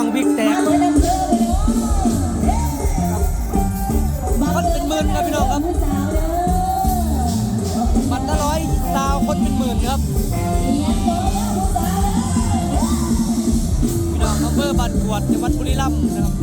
น้องบิ๊กแตกคนเป็นหมื่นครับพี่น้องครับบัตละร้อยสาวคนเป็นหมื่นครับพี่น้องอำเภอบ้านกวดจังหวัดบุรีรัมย์นะครับ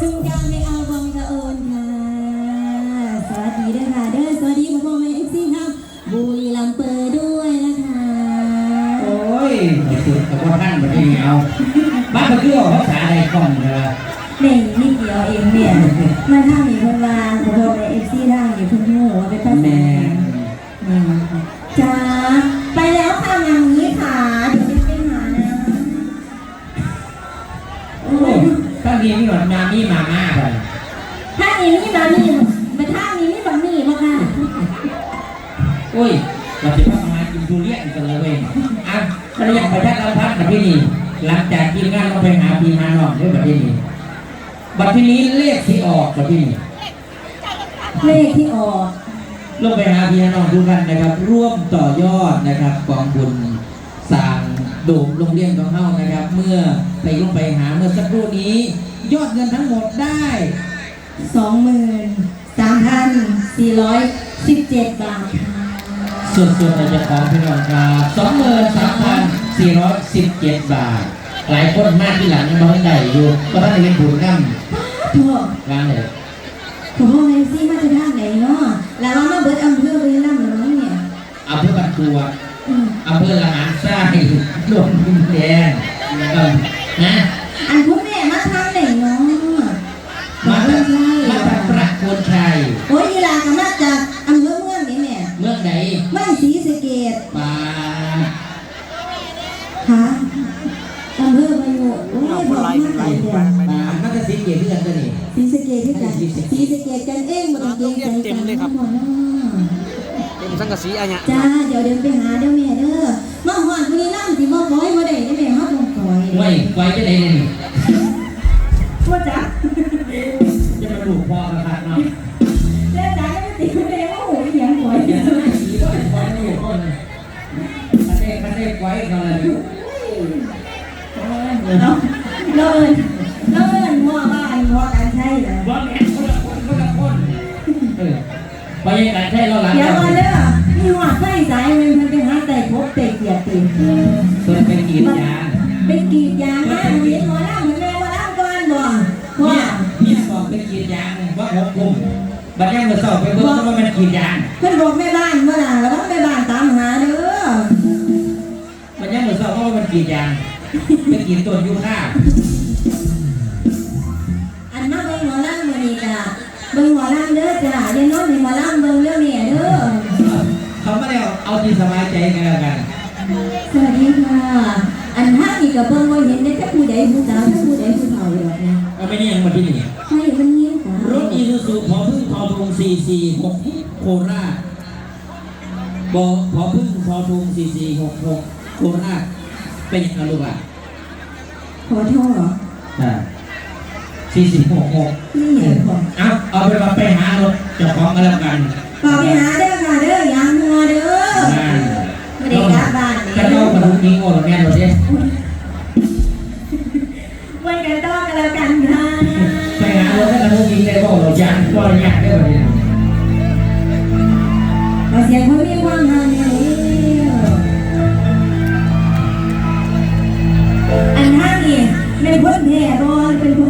ซึ่งการในอาวังกะโอนค่ะ สวัสดีด้วยค่ะเด้อสวัสดีพ่อพ่อแม่เอฟซีครับบุรีรัมย์เปอร์ด้วยนะคะโอ้ยสุดกับว่าท่านแบบนี้เอาบ้านมันคือออกภาษาอะไรก่อนเลยเน่งนิดเดียวเองเนี่ยมาทางนี้เพิ่นวางพ่อพ่อแม่เอฟซีทางนี้เพิ่นหูว่าเป็นภาษา พักมากินทุเรียนกันเลยเว้ยอะเราอยากไปทักเราพักแบบที่นี่หลังจากกินงานเราไปหาพี่มาน้องด้วยแบบที่นี่บัดที่นี้เลขที่ออกแบบที่นี่เลขที่ออกลงไปหาพี่น้องทุกท่านนะครับ ร่วมต่อยอดนะครับกองบุญสร้างโดมโรงเรียนของเฮานะครับ เมื่อไปลงไปหาเมื่อสักครู่นี้ ยอดเงินทั้งหมดได้สองหมื่นสามพันสี่ร้อยสิบเจ็ดบาทค่ะ ส่วนส่วนเราจะของพี่น้องครับสองหมื่นสามพันสี่ร้อยสิบเจ็ดบาท หลายคนมากที่หลังยังไม่ได้อยู่ก็ท่านได้เป็นบุญนั่ทั่วงานเลยคุณพ่อแม่ซี่มาจะทางไหนเนาะแล้วเรามาเบิดอำเภอบุรีรัมย์หรือมั้งเนี่ยอำเภอบันตัวอืมอำเภอละหารทรายรวมดินแดง สังกะสีอะไรเนี่ยจ้าเดี๋ยวเดินไปหาเด้อแม่เด้อมาหอดบุรีรัมย์สิบ่ปล่อยบ่ได้เด้อแม่มาต้องปล่อยไว้ไว้จะได้เลยนี่ว่าจ้าจะมาดูพอนะครับเนาะแล้วจ้าก็ติคุณแม่ว่าโหเสียงปล่อยอย่าให้สีไว้ไว้ไม่อยู่คนคันเด็กคันเด็กไว้กันเลยเนาะเลินเลินหัวบ้านหัวกันใช่เหรอว่าแม่คนละคนคนละคน เออไปยังไงใช่เราหลังเดี๋ยวจากก่อนเด้อมีหัวไฟสายมันมันไปหาแต่พบแต่เกียรติส่วนเป็นกีดยางเป็นกรีดยางนะเห็นหัวล่างเหมือนแม่ว่าล่างก่อนบ่ว่าเนี่ยบอกเป็นกีดยางว่าหกคุมบัดนี้มือสอบไปเบิ่งว่ามันกีดยางเพิ่นบอกแม่บ้านว่าล่ะแล้วว่าแม่บ้านตามหาเด้อบัดนี้มือสอบว่ามันกีดยางเป็นกีดต้นยูคา ด้อจ้าเดี๋ยวน้องมีมาล่ำเบิ่งเรื่องเนี่ยเด้อเขาไม่ได้เอาที่สบายใจกันแล้วกัน สวัสดีค่ะ อันห้างอีกกับเบิ่งว่าเห็นได้แค่ผู้ใดผู้สาวแค่ผู้ใดผู้เฒ่าเลยนะเอาไรนี่ยังมาที่นี่ใช่มันเงียบค่ะรถอีซูซูพอพึ่งพอทงสี่สี่หกโคราชบอกอพึ่งพอทงสี่สี่หกหกโคราชเป็นยังไงลูกอะขอโทษเหรออ่า สี่สิบหกหกนี่เหรอบ่เอาเอาไปมาไปหารถจะพร้อมกันาแล้วกันบอไปหาเด้อค่ะเด้อยางงัวเด้ออ่าไม่ได้กลับบ้านนี่กระเจ้ากับดูกนิ้ง่หรืแม่เราเนี่ยไว้กันต้อนกันแล้กันค่ะไปหารถแล้วกับลูกนี้ได้บอกเราอยอ่าเราอยากได้แบบนี้ขอเสียงคนมีความหมายอันห้างนี่เป็นคนแห่บอลเป็นคน